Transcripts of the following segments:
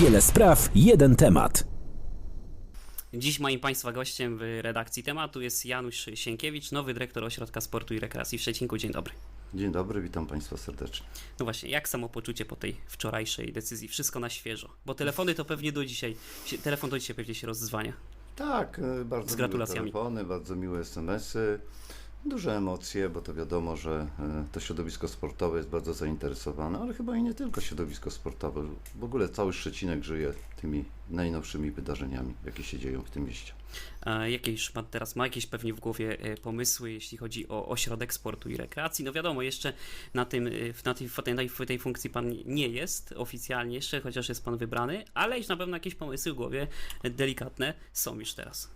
Wiele spraw, jeden temat. Dziś moim Państwa gościem w redakcji tematu jest Janusz Sienkiewicz, nowy dyrektor Ośrodka Sportu i Rekreacji w Szczecinku. Dzień dobry. Dzień dobry, witam Państwa serdecznie. No właśnie, jak samopoczucie po tej wczorajszej decyzji? Wszystko na świeżo. Bo telefony to pewnie do dzisiaj, się- telefon do dzisiaj pewnie się rozdzwania. Tak, e, bardzo Z gratulacjami. miłe telefony, bardzo miłe SMS-y, duże emocje, bo to wiadomo, że e, to środowisko sportowe jest bardzo zainteresowane, ale chyba i nie tylko środowisko sportowe. W ogóle cały Szczecinek żyje tymi najnowszymi wydarzeniami, jakie się dzieją w tym mieście. A jakie już ma teraz, ma jakieś pewnie w głowie e, pomysły, jeśli chodzi o Ośrodek Sportu i Rekreacji? No wiadomo, jeszcze na, tym, e, na, tej, tej, funkcji Pan nie jest oficjalnie jeszcze, chociaż jest Pan wybrany, ale już na pewno jakieś pomysły w głowie delikatne są już teraz.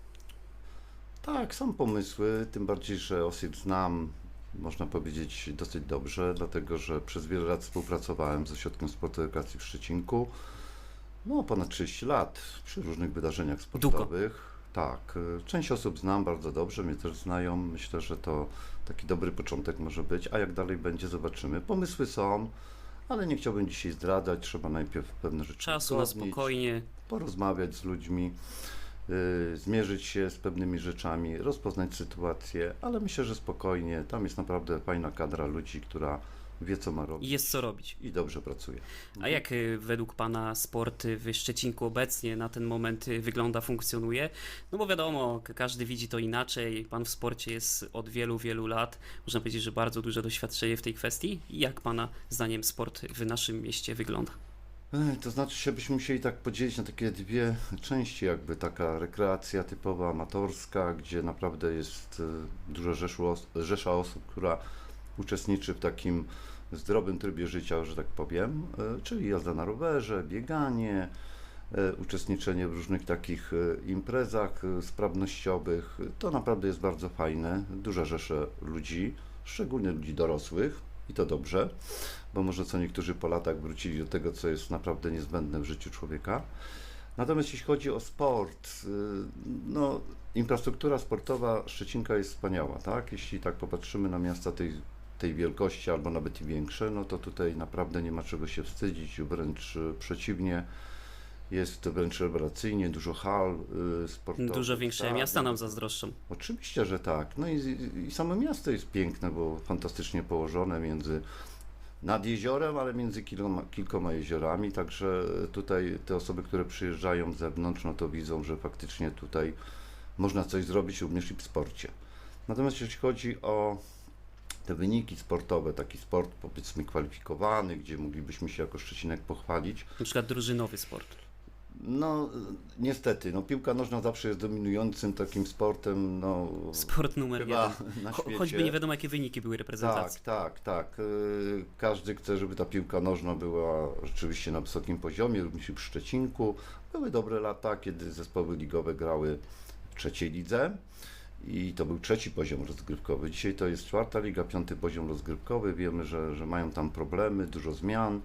Tak, są pomysły, tym bardziej, że osób znam, można powiedzieć, dosyć dobrze, dlatego że przez wiele lat współpracowałem z Ośrodkiem Sportu i Rekreacji w Szczecinku. No, ponad 30 lat przy różnych wydarzeniach sportowych. Tak, y, część osób znam bardzo dobrze, mnie też znają. Myślę, że to taki dobry początek może być, a jak dalej będzie, zobaczymy. Pomysły są, ale nie chciałbym dzisiaj zdradzać, trzeba najpierw pewne rzeczy Czasu na spokojnie. porozmawiać z ludźmi, zmierzyć się z pewnymi rzeczami, rozpoznać sytuację, ale myślę, że spokojnie. Tam jest naprawdę fajna kadra ludzi, która wie, co ma i robić Jest co robić. i dobrze pracuje. A jak y, według Pana sport y, w Szczecinku obecnie na ten moment y, wygląda, funkcjonuje? No bo wiadomo, każdy widzi to inaczej. Pan w sporcie jest od wielu, wielu lat. Można powiedzieć, że bardzo duże doświadczenie w tej kwestii. I Jak Pana zdaniem sport w naszym mieście wygląda? To znaczy się byśmy musieli tak podzielić na takie dwie części, jakby taka rekreacja typowa, amatorska, gdzie naprawdę jest y, duża rzesza osób, która uczestniczy w takim zdrowym trybie życia, że tak powiem, y, czyli jazda na rowerze, bieganie, y, uczestniczenie w różnych takich imprezach sprawnościowych. To naprawdę jest bardzo fajne, duża rzesza ludzi, szczególnie ludzi dorosłych i to dobrze bo może co niektórzy po latach wrócili do tego, co jest naprawdę niezbędne w życiu człowieka. Natomiast jeśli chodzi o sport, y, no, infrastruktura sportowa Szczecinka jest wspaniała, tak? Jeśli tak popatrzymy na miasta tej, tej wielkości albo nawet i większe, no to tutaj naprawdę nie ma czego się wstydzić, wręcz przeciwnie. Jest wręcz rewelacyjnie, dużo hal y, sportowych. Dużo większe tak, miasta nam zazdroszczą. Oczywiście, że tak. No i, i, i samo miasto jest piękne, bo fantastycznie położone między nad jeziorem, ale między kilkoma, kilkoma jeziorami, także tutaj te osoby, które przyjeżdżają z zewnątrz, no to widzą, że faktycznie tutaj można coś zrobić również i w sporcie. Natomiast jeśli chodzi o te wyniki sportowe, taki sport powiedzmy kwalifikowany, gdzie moglibyśmy się jako Szczecinek pochwalić, Na przykład drużynowy sport. No niestety, no piłka nożna zawsze jest dominującym takim sportem, no Sport numer chyba jeden. na świecie. choćby nie wiadomo, jakie wyniki były reprezentacji. Tak, tak, tak. Y, Każdy chce, żeby ta piłka nożna była rzeczywiście na wysokim poziomie, również w Szczecinku. Były dobre lata, kiedy zespoły ligowe grały w trzeciej lidze i to był trzeci poziom rozgrywkowy. Dzisiaj to jest czwarta liga, piąty poziom rozgrywkowy. Wiemy, że, że mają tam problemy, dużo zmian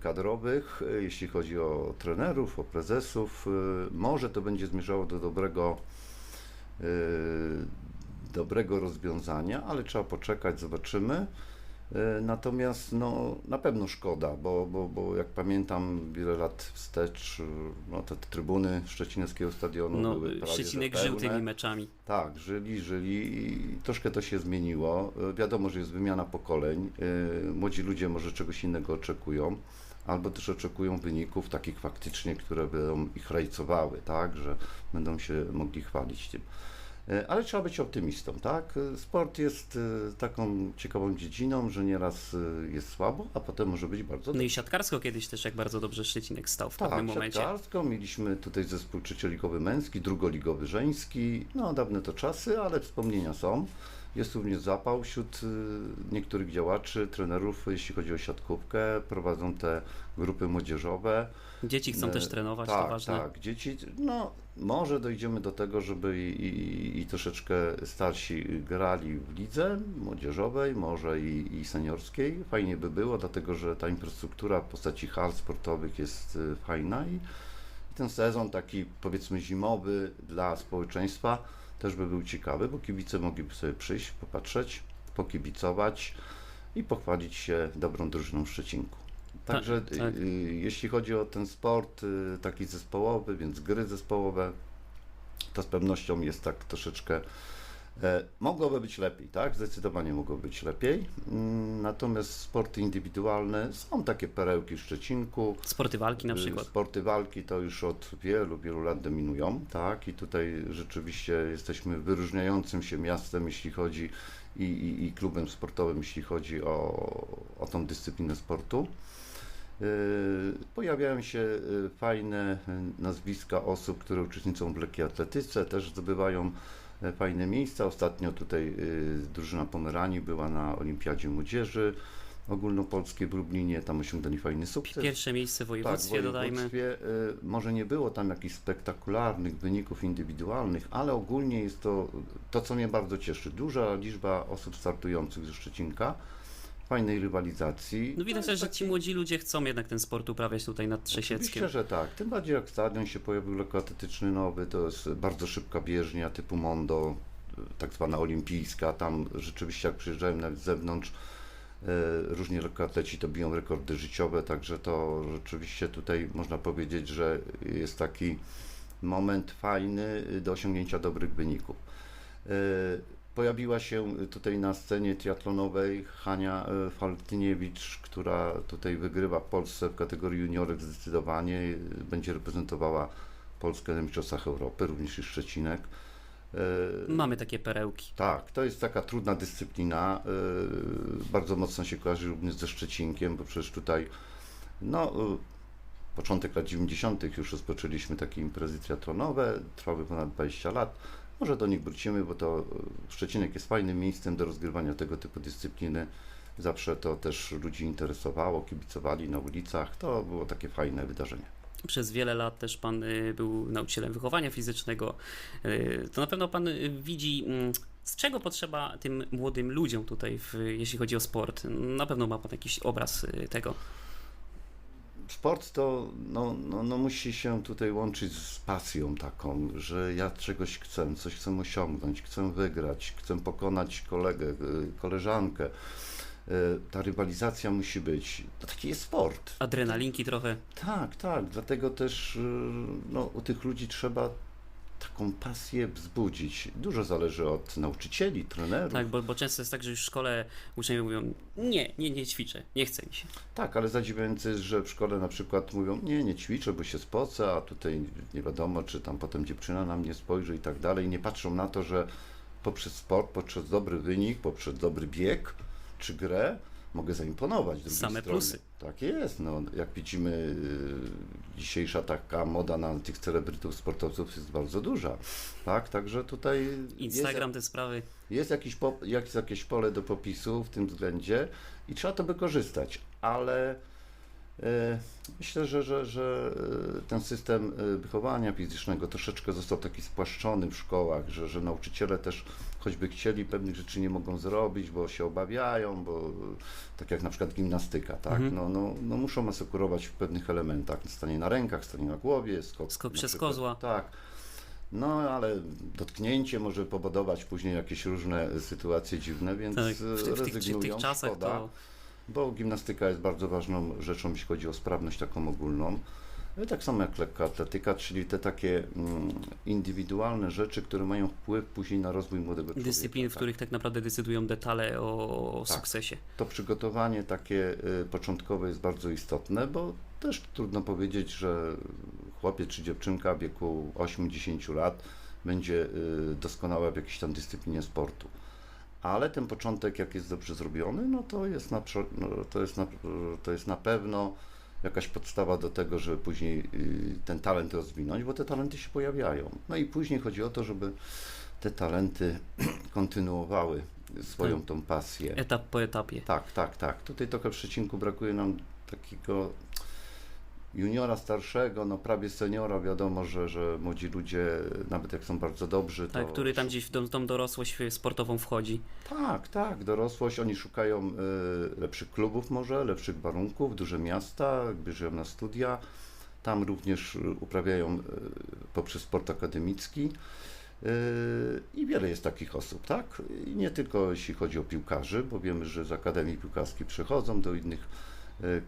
kadrowych, y, jeśli chodzi o trenerów, o prezesów. y, Może to będzie zmierzało do dobrego dobrego rozwiązania, ale trzeba poczekać, zobaczymy. E, Natomiast no, na pewno szkoda, bo, bo, bo jak pamiętam wiele lat wstecz, y, no, te trybuny szczecineckiego stadionu No, były prawie Szczecinek żył tymi meczami. Tak, żyli, żyli i troszkę to się zmieniło. E, Wiadomo, że jest wymiana pokoleń. E, Młodzi ludzie może czegoś innego oczekują, albo też oczekują wyników takich faktycznie, które będą ich rajcowały, tak, że będą się mogli chwalić tym. E, Ale trzeba być optymistą, tak? E, Sport jest e, taką ciekawą dziedziną, że nieraz jest słabo, a potem może być bardzo No dobrze. i siatkarsko kiedyś też, jak bardzo dobrze Szczecinek stał w Tak, pewnym momencie. siatkarsko. Mieliśmy tutaj zespół trzecioligowy męski, drugoligowy żeński. No, dawne to czasy, ale wspomnienia są. Jest również zapał wśród niektórych działaczy, trenerów, jeśli chodzi o siatkówkę. Prowadzą te grupy młodzieżowe. Dzieci chcą E, też trenować, tak, to ważne. Tak, dzieci, no może dojdziemy do tego, żeby i, i, i troszeczkę starsi grali w lidze młodzieżowej, może i, i seniorskiej. Fajnie by było, dlatego że ta infrastruktura w postaci hal sportowych jest y, fajna i, i ten sezon taki powiedzmy zimowy dla społeczeństwa też by był ciekawy, bo kibice mogliby sobie przyjść, popatrzeć, pokibicować i pochwalić się dobrą drużyną w Szczecinku. Także Tak, tak. y, y, jeśli chodzi o ten sport y, taki zespołowy, więc gry zespołowe, to z pewnością jest tak troszeczkę. E, mogłoby być lepiej, tak? Zdecydowanie mogłoby być lepiej. Mm, Natomiast sporty indywidualne są takie perełki w Szczecinku. Sporty walki na Y, przykład. Sporty walki to już od wielu, wielu lat dominują, tak? I tutaj rzeczywiście jesteśmy wyróżniającym się miastem, jeśli chodzi i, i, i klubem sportowym, jeśli chodzi o, o tą dyscyplinę sportu. Y, Pojawiają się y, fajne y, nazwiska osób, które uczestniczą w lekkiej atletyce, też zdobywają fajne miejsca. Ostatnio tutaj drużyna Pomeranii była na Olimpiadzie Młodzieży ogólnopolskiej w Lublinie, tam osiągnęli fajny sukces. Pierwsze miejsce w Tak, województwie, w dodajmy. województwie, y, może nie było tam jakichś spektakularnych wyników indywidualnych, ale ogólnie jest to to, co mnie bardzo cieszy. Duża liczba osób startujących ze Szczecinka, fajnej rywalizacji. No widać To też, jest że ci młodzi ludzie chcą jednak ten sport uprawiać tutaj nad Trzesieckiem. Oczywiście, że tak. Tym bardziej jak stadion się pojawił lekkoatletyczny nowy, to jest bardzo szybka bieżnia typu Mondo, tak zwana olimpijska. Tam rzeczywiście jak przyjeżdżałem nawet z zewnątrz, e, różni lekkoatleci to biją rekordy życiowe, także to rzeczywiście tutaj można powiedzieć, że jest taki moment fajny do osiągnięcia dobrych wyników. E, Pojawiła się tutaj na scenie triatlonowej Hania e, Faltyniewicz, która tutaj wygrywa w Polsce w kategorii juniorek zdecydowanie. e, Będzie reprezentowała Polskę na Mistrzostwach Europy, również i Szczecinek. E, Mamy takie perełki. tak, to jest taka trudna dyscyplina. yy, Bardzo mocno się kojarzy również ze Szczecinkiem, bo przecież tutaj, no, początek lat 90. już rozpoczęliśmy takie imprezy triatlonowe, trwały ponad 20 lat. Może do nich wrócimy, bo to yy, Szczecinek jest fajnym miejscem do rozgrywania tego typu dyscypliny. Zawsze to też ludzi interesowało, kibicowali na ulicach. To było takie fajne wydarzenie. Przez wiele lat też pan y, był nauczycielem wychowania fizycznego. Y, To na pewno pan widzi, mm, z czego potrzeba tym młodym ludziom tutaj, w, jeśli chodzi o sport. Na pewno ma pan jakiś obraz tego. Sport to no, no, no musi się tutaj łączyć z pasją taką, że ja czegoś chcę, coś chcę osiągnąć, chcę wygrać, chcę pokonać kolegę, y, koleżankę. Y, Ta rywalizacja musi być. To taki jest sport. Adrenalinki trochę. Tak, tak. Dlatego też y, no, u tych ludzi trzeba taką pasję wzbudzić. Dużo zależy od nauczycieli, trenerów. Tak, bo, bo często jest tak, że już w szkole uczniowie mówią: Nie, nie, nie ćwiczę, nie chce mi się. Tak, ale zadziwiające jest, że w szkole na przykład mówią, nie, nie ćwiczę, bo się spocę, a tutaj nie wiadomo, czy tam potem dziewczyna na mnie spojrzy i tak dalej. Nie patrzą na to, że poprzez sport, poprzez dobry wynik, poprzez dobry bieg czy grę mogę zaimponować Same stronie. plusy. Tak jest, no jak widzimy yy, dzisiejsza taka moda na tych celebrytów sportowców jest bardzo duża, tak, także tutaj Instagram, te sprawy. jest jakiś po, jest jakieś pole do popisu w tym względzie i trzeba to wykorzystać, ale e, myślę, że, że, że e, ten system e, wychowania fizycznego troszeczkę został taki spłaszczony w szkołach, że, że nauczyciele też choćby chcieli pewnych rzeczy nie mogą zrobić, bo się obawiają, bo tak jak na przykład gimnastyka, tak? Mhm. No, no, no muszą asekurować w pewnych elementach, stanie na rękach, stanie na głowie, skok, Skok przez przykład. kozła. Tak. No, ale dotknięcie może powodować później jakieś różne sytuacje dziwne, więc Tak, w, ty- w, tych, w tych czasach szkoda, to Bo gimnastyka jest bardzo ważną rzeczą, jeśli chodzi o sprawność taką ogólną. No i tak samo jak lekka atletyka, czyli te takie mm, indywidualne rzeczy, które mają wpływ później na rozwój młodego człowieka. dyscypliny, w tak. których tak naprawdę decydują detale o, o Tak. sukcesie. To przygotowanie takie y, początkowe jest bardzo istotne, bo też trudno powiedzieć, że chłopiec czy dziewczynka w wieku 8-10 lat będzie y, doskonała w jakiejś tam dyscyplinie sportu. Ale ten początek, jak jest dobrze zrobiony, no to jest na, no to jest na, to jest na pewno jakaś podstawa do tego, żeby później y, ten talent rozwinąć, bo te talenty się pojawiają. No i później chodzi o to, żeby te talenty kontynuowały swoją tą pasję. Etap po etapie. Tak, tak, tak. Tutaj trochę w Szczecinku brakuje nam takiego juniora starszego, no prawie seniora. Wiadomo, że, że młodzi ludzie, nawet jak są bardzo dobrzy, to... Tak, który tam gdzieś w tą, tą dorosłość sportową wchodzi. Tak, tak, dorosłość. Oni szukają y, lepszych klubów może, lepszych warunków, duże miasta, żyją na studia. Tam również y, uprawiają y, poprzez sport akademicki. Y, I wiele jest takich osób, tak? I nie tylko jeśli chodzi o piłkarzy, bo wiemy, że z Akademii Piłkarskiej przechodzą do innych y,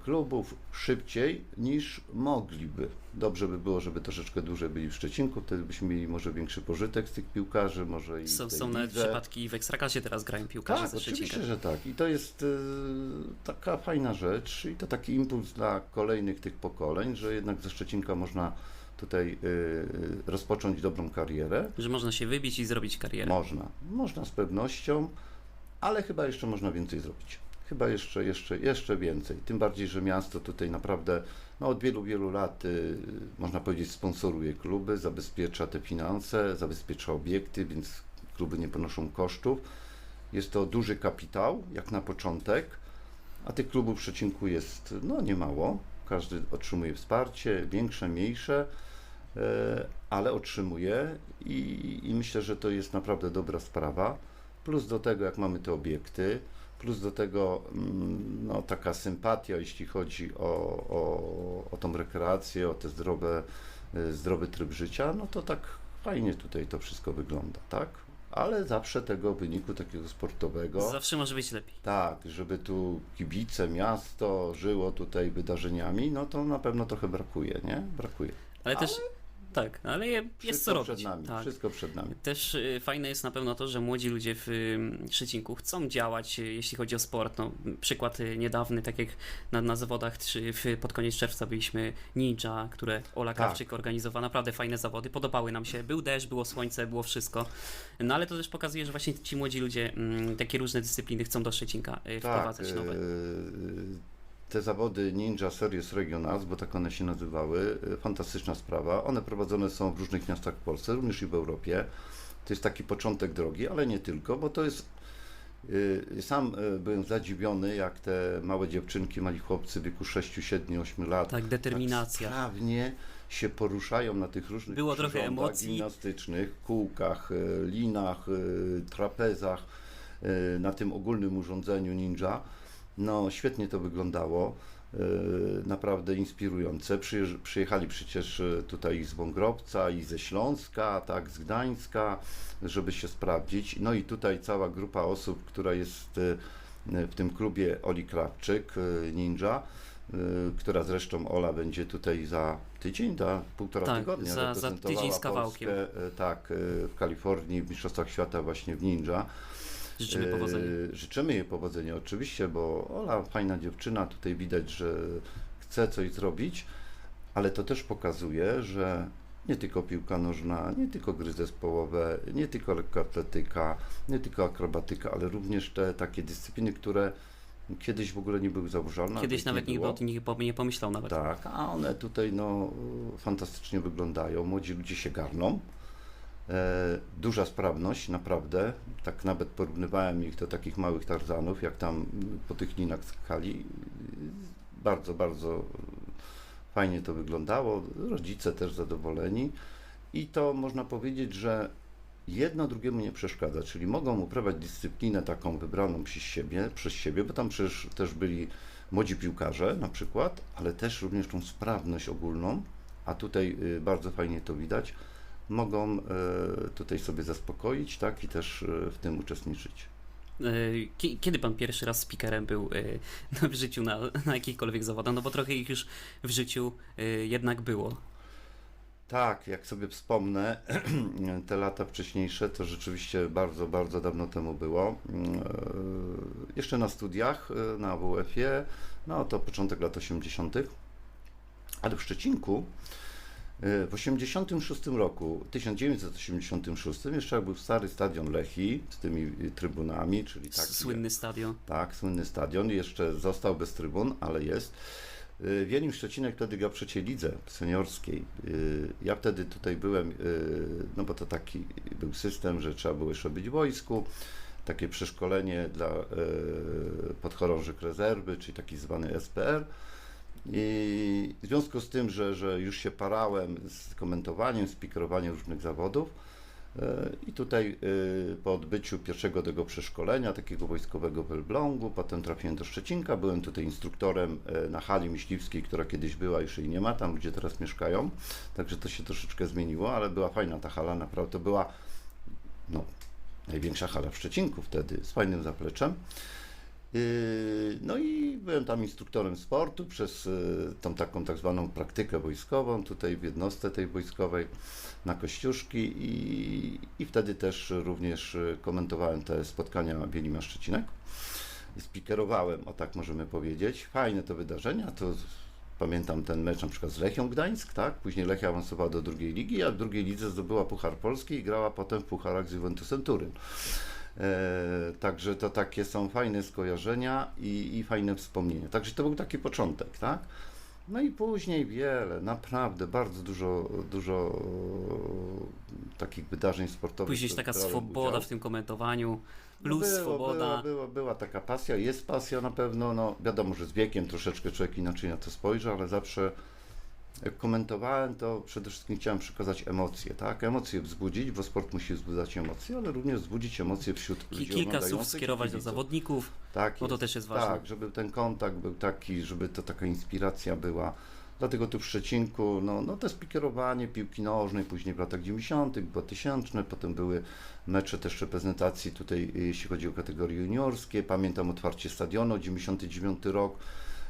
klubów szybciej niż mogliby. Dobrze by było, żeby troszeczkę dłużej byli w Szczecinku, wtedy byśmy mieli może większy pożytek z tych piłkarzy, może i Są, są nawet przypadki w Ekstraklasie teraz grają piłkarze Tak, ze Szczecinka. oczywiście, że tak. I to jest y, taka fajna rzecz i to taki impuls dla kolejnych tych pokoleń, że jednak ze Szczecinka można tutaj y, rozpocząć dobrą karierę. Że można się wybić i zrobić karierę. Można, można z pewnością, ale chyba jeszcze można więcej zrobić. Chyba jeszcze, jeszcze, jeszcze więcej. Tym bardziej, że miasto tutaj naprawdę no, od wielu, wielu lat, y, można powiedzieć, sponsoruje kluby, zabezpiecza te finanse, zabezpiecza obiekty, więc kluby nie ponoszą kosztów. Jest to duży kapitał, jak na początek, a tych klubów w Szczecinku jest no, niemało. Każdy otrzymuje wsparcie, większe, mniejsze, e, ale otrzymuje i, i myślę, że to jest naprawdę dobra sprawa. Plus do tego, jak mamy te obiekty, plus do tego mm, no, taka sympatia, jeśli chodzi o, o, o tą rekreację, o te zdrowe, y, zdrowy tryb życia, no to tak fajnie tutaj to wszystko wygląda, tak? Ale zawsze tego wyniku takiego sportowego. Zawsze może być lepiej. Tak, żeby tu kibice, miasto żyło tutaj wydarzeniami, no to na pewno trochę brakuje, nie? Brakuje. Ale też, tak, ale je- jest Wszystko co robić. przed nami, tak. wszystko przed nami. Też y, fajne jest na pewno to, że młodzi ludzie w y, Szczecinku chcą działać, y, jeśli chodzi o sport. No, przykład niedawny, tak jak na, na zawodach czy w, pod koniec czerwca byliśmy Ninja, które Ola Tak. Krawczyk organizowała. Naprawdę fajne zawody, podobały nam się. Był deszcz, było słońce, było wszystko. No ale to też pokazuje, że właśnie ci młodzi ludzie mm, takie różne dyscypliny chcą do Szczecinka y, wprowadzać tak, nowe. e, Te zawody Ninja Series Regionals, bo tak one się nazywały, e, fantastyczna sprawa. One prowadzone są w różnych miastach w Polsce, również i w Europie. To jest taki początek drogi, ale nie tylko, bo to jest. e, Sam e, byłem zadziwiony, jak te małe dziewczynki, mali chłopcy w wieku 6, 7, 8 lat Tak, determinacja. tak sprawnie się poruszają na tych różnych Było trochę emocji. gimnastycznych, kółkach, linach, trapezach, na tym ogólnym urządzeniu ninja. No, świetnie to wyglądało. e, Naprawdę inspirujące. Przyjechali przecież e, tutaj z Wągrobca i ze Śląska, tak, z Gdańska, żeby się sprawdzić. No i tutaj cała grupa osób, która jest e, w tym klubie Oli Krawczyk, Ninja, która zresztą Ola będzie tutaj za tydzień, za półtora Tak, tygodnia za- za tydzień z kawałkiem. Polskę, tak, w Kalifornii w Mistrzostwach Świata właśnie w Ninja. Życzymy Y, powodzenia. Życzymy jej powodzenia oczywiście, bo Ola fajna dziewczyna, tutaj widać, że chce coś zrobić, ale to też pokazuje, że nie tylko piłka nożna, nie tylko gry zespołowe, nie tylko lekkoatletyka, nie tylko akrobatyka, ale również te takie dyscypliny, które kiedyś w ogóle nie były zauważalne. Kiedyś nawet nie nikt było. o pom- nie pomyślał nawet. Tak, a one tutaj no, fantastycznie wyglądają. Młodzi ludzie się garną. E, duża sprawność, naprawdę. Tak nawet porównywałem ich do takich małych tarzanów, jak tam po tych linach skali. Bardzo, bardzo fajnie to wyglądało. Rodzice też zadowoleni. I to można powiedzieć, że jedno drugiemu nie przeszkadza, czyli mogą uprawiać dyscyplinę taką wybraną przez siebie, przez siebie, bo tam przecież też byli młodzi piłkarze na przykład, ale też również tą sprawność ogólną, a tutaj y, bardzo fajnie to widać, mogą y, tutaj sobie zaspokoić, tak, i też y, w tym uczestniczyć. Kie- Kiedy pan pierwszy raz speakerem był w życiu na, na jakichkolwiek zawodach? No bo trochę ich już w życiu jednak było. Tak, jak sobie wspomnę, te lata wcześniejsze, to rzeczywiście bardzo, bardzo dawno temu było. Mm, e, Jeszcze na studiach e, na WF-ie, no to początek lat 80., ale w Szczecinku e, w 86 roku, 1986, jeszcze jak był stary stadion Lechi z tymi e, trybunami, czyli tak. Słynny stadion. Tak, słynny stadion. Jeszcze został bez trybun, ale jest. Y, Wielim Szczecinek wtedy grał w trzeciej lidze seniorskiej. Y, Ja wtedy tutaj byłem, y, no bo to taki był system, że trzeba było jeszcze być w wojsku. Takie przeszkolenie dla y, podchorążych rezerwy, czyli taki zwany SPR. I w związku z tym, że, że już się parałem z komentowaniem, spikerowaniem różnych zawodów, e, i tutaj e, po odbyciu pierwszego tego przeszkolenia, takiego wojskowego w Elblągu, potem trafiłem do Szczecinka, byłem tutaj instruktorem e, na hali myśliwskiej, która kiedyś była, już jej nie ma, tam gdzie teraz mieszkają, także to się troszeczkę zmieniło, ale była fajna ta hala, naprawdę to była no, największa hala w Szczecinku wtedy, z fajnym zapleczem. Yy, No i byłem tam instruktorem sportu przez yy, tą taką tak zwaną praktykę wojskową tutaj w jednostce tej wojskowej na Kościuszki i, i wtedy też również yy, komentowałem te spotkania Bielima Szczecinek. Spikerowałem, o tak możemy powiedzieć. Fajne to wydarzenia, to pamiętam ten mecz na przykład z Lechią Gdańsk, tak? Później Lechia awansowała do drugiej ligi, a w drugiej lidze zdobyła Puchar Polski i grała potem w Pucharach z Juventusem Turyn. E, także to takie są fajne skojarzenia i, i fajne wspomnienia. Także to był taki początek, tak? No i później wiele, naprawdę bardzo dużo, dużo e, takich wydarzeń sportowych. Później taka swoboda udział. w tym komentowaniu, No plus było, swoboda. Była, była, była taka pasja, jest pasja na pewno, no wiadomo, że z wiekiem troszeczkę człowiek inaczej na to spojrzy, ale zawsze jak komentowałem, to przede wszystkim chciałem przekazać emocje, tak? Emocje wzbudzić, bo sport musi wzbudzać emocje, ale również wzbudzić emocje wśród ludzi Kilka słów skierować do zawodników, Tak bo to też jest ważne. Tak, żeby ten kontakt był taki, żeby to taka inspiracja była. Dlatego tu w Szczecinku, no, no to spikerowanie piłki nożnej, później w latach 90., 2000, potem były mecze też reprezentacji tutaj, jeśli chodzi o kategorie juniorskie. Pamiętam otwarcie stadionu, 99 rok.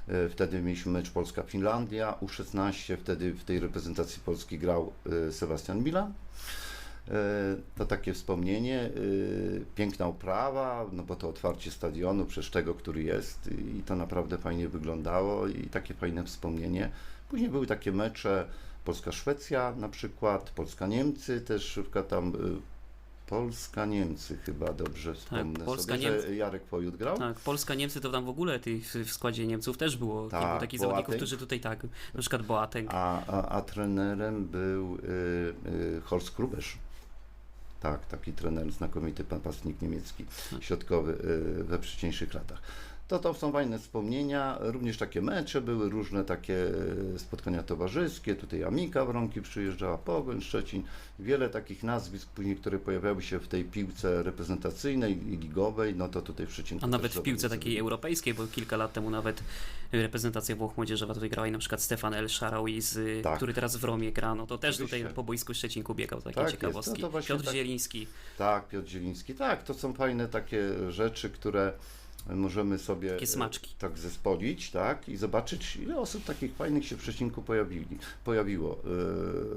E, Wtedy mieliśmy mecz Polska-Finlandia, U16, wtedy w tej reprezentacji Polski grał e, Sebastian Milan. E, To takie wspomnienie, piękna uprawa, no bo to otwarcie stadionu, przecież tego, który jest i to naprawdę fajnie wyglądało i takie fajne wspomnienie. Później były takie mecze Polska-Szwecja na przykład, Polska-Niemcy też w tam Polska-Niemcy chyba dobrze wspomnę Tak, Polska, sobie, że Niemcy. Jarek Pojut grał. Tak, Polska, Niemcy to tam w ogóle tych, w składzie Niemców też było Tak, kilku takich Boateng. zawodników, którzy tutaj tak, na przykład Boateng. A, a, a trenerem był y, y, Horst Krubesz. Tak, taki trener, znakomity napastnik niemiecki, środkowy y, we wcześniejszych latach. To to są fajne wspomnienia, również takie mecze były, różne takie y, spotkania towarzyskie, tutaj Amika Wronki przyjeżdżała, Pogoń, Szczecin, wiele takich nazwisk później, które pojawiały się w tej piłce reprezentacyjnej i ligowej, no to tutaj w Szczecinku A nawet w piłce takiej byli. europejskiej, bo kilka lat temu nawet reprezentacja Włoch Młodzieżowa tutaj grała i na przykład Stefan El Sharawi, Tak. który teraz w Romie gra, no to też Oczywiście. tutaj po boisku Szczecinku biegał, takie Tak jest. ciekawostki. No Piotr tak- Zieliński, Tak, Piotr Zieliński. Tak, to są fajne takie rzeczy, które możemy sobie Takie smaczki. e, tak zespolić, tak, i zobaczyć, ile osób takich fajnych się w Szczecinku pojawili, pojawiło.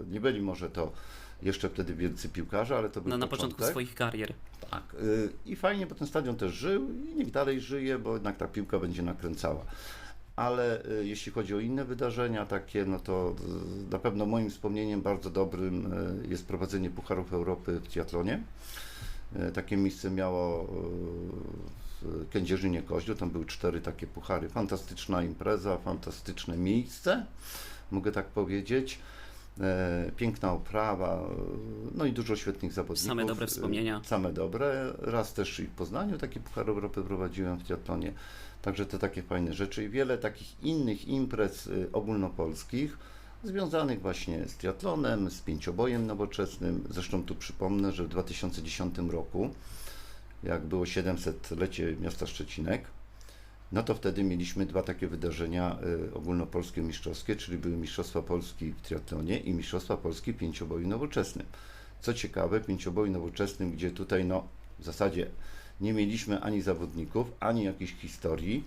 E, Nie byli może to jeszcze wtedy wielcy piłkarze, ale to był no, na początek. początku swoich karier. Tak. e, I fajnie, bo ten stadion też żył i niech dalej żyje, bo jednak ta piłka będzie nakręcała. Ale jeśli chodzi o inne wydarzenia takie, no to na pewno moim wspomnieniem bardzo dobrym jest prowadzenie Pucharów Europy w triatlonie. Takie miejsce miało w Kędzierzynie Koźlu, tam były cztery takie puchary. Fantastyczna impreza, fantastyczne miejsce, mogę tak powiedzieć. E, Piękna oprawa, e, no i dużo świetnych zawodników. Same dobre E, wspomnienia. Same dobre. Raz też i w Poznaniu taki Puchar Europy prowadziłem w triatlonie. Także to takie fajne rzeczy i wiele takich innych imprez y, ogólnopolskich związanych właśnie z triatlonem, z pięciobojem nowoczesnym. Zresztą tu przypomnę, że w 2010 roku, jak było 700-lecie miasta Szczecinek, no to wtedy mieliśmy dwa takie wydarzenia y, ogólnopolskie mistrzowskie, czyli były Mistrzostwa Polski w triatlonie i Mistrzostwa Polski w pięcioboju nowoczesnym. Co ciekawe, pięcioboju nowoczesnym, gdzie tutaj no w zasadzie nie mieliśmy ani zawodników, ani jakiejś historii.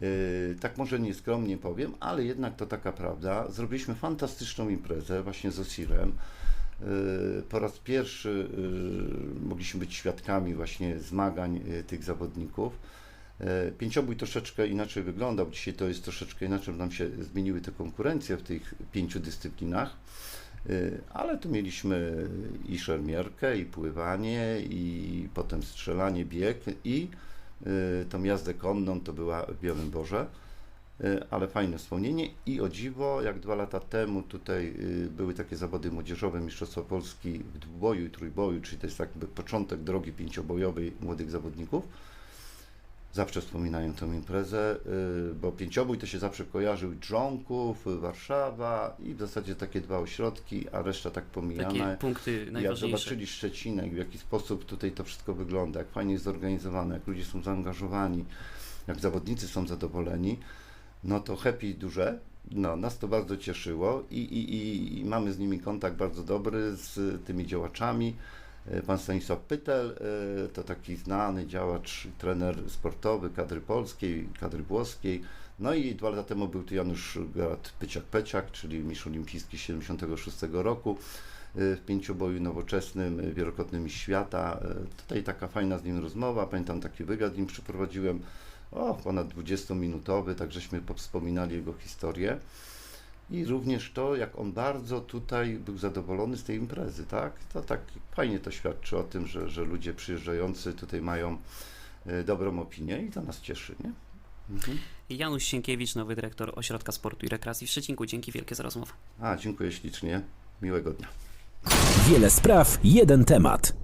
Yy, tak może nieskromnie powiem, ale jednak to taka prawda. Zrobiliśmy fantastyczną imprezę właśnie z Osirem. Yy, po raz pierwszy yy, mogliśmy być świadkami właśnie zmagań yy, tych zawodników. Pięciobój troszeczkę inaczej wyglądał. Dzisiaj to jest troszeczkę inaczej, bo nam się zmieniły te konkurencje w tych pięciu dyscyplinach. Y, Ale tu mieliśmy i szermierkę, i pływanie, i potem strzelanie, bieg i y, tą jazdę konną to była w Białym Borze. Y, Ale fajne wspomnienie i o dziwo, jak dwa lata temu tutaj y, były takie zawody młodzieżowe Mistrzostwa Polski w dwuboju i trójboju, czyli to jest jakby początek drogi pięciobojowej młodych zawodników. Zawsze wspominają tą imprezę, y, bo pięciobój to się zawsze kojarzył Dżonków, Warszawa i w zasadzie takie dwa ośrodki, a reszta tak pomijana. Takie punkty Jak najważniejsze. zobaczyli Szczecinek, w jaki sposób tutaj to wszystko wygląda, jak fajnie jest zorganizowane, jak ludzie są zaangażowani, jak zawodnicy są zadowoleni, no to happy duże. No, nas to bardzo cieszyło i, i, i, mamy z nimi kontakt bardzo dobry, z tymi działaczami. E, Pan Stanisław Pytel e, to taki znany działacz, trener sportowy kadry polskiej, kadry włoskiej. No i dwa lata temu był tu Janusz Grat Pyciak-Peciak, czyli mistrz olimpijski 76 roku e, w pięcioboju nowoczesnym, wielokrotny mistrz świata. Tutaj taka fajna z nim rozmowa, pamiętam taki wywiad z nim przeprowadziłem, o, ponad 20-minutowy, tak żeśmy wspominali jego historię. I również to, jak on bardzo tutaj był zadowolony z tej imprezy, tak? To tak fajnie to świadczy o tym, że, że ludzie przyjeżdżający tutaj mają e, dobrą opinię i to nas cieszy, nie? Mhm. Janusz Sienkiewicz, nowy dyrektor Ośrodka Sportu i Rekreacji w Szczecinku. Dzięki wielkie za rozmowę. A, dziękuję ślicznie. Miłego dnia. Wiele spraw, jeden temat.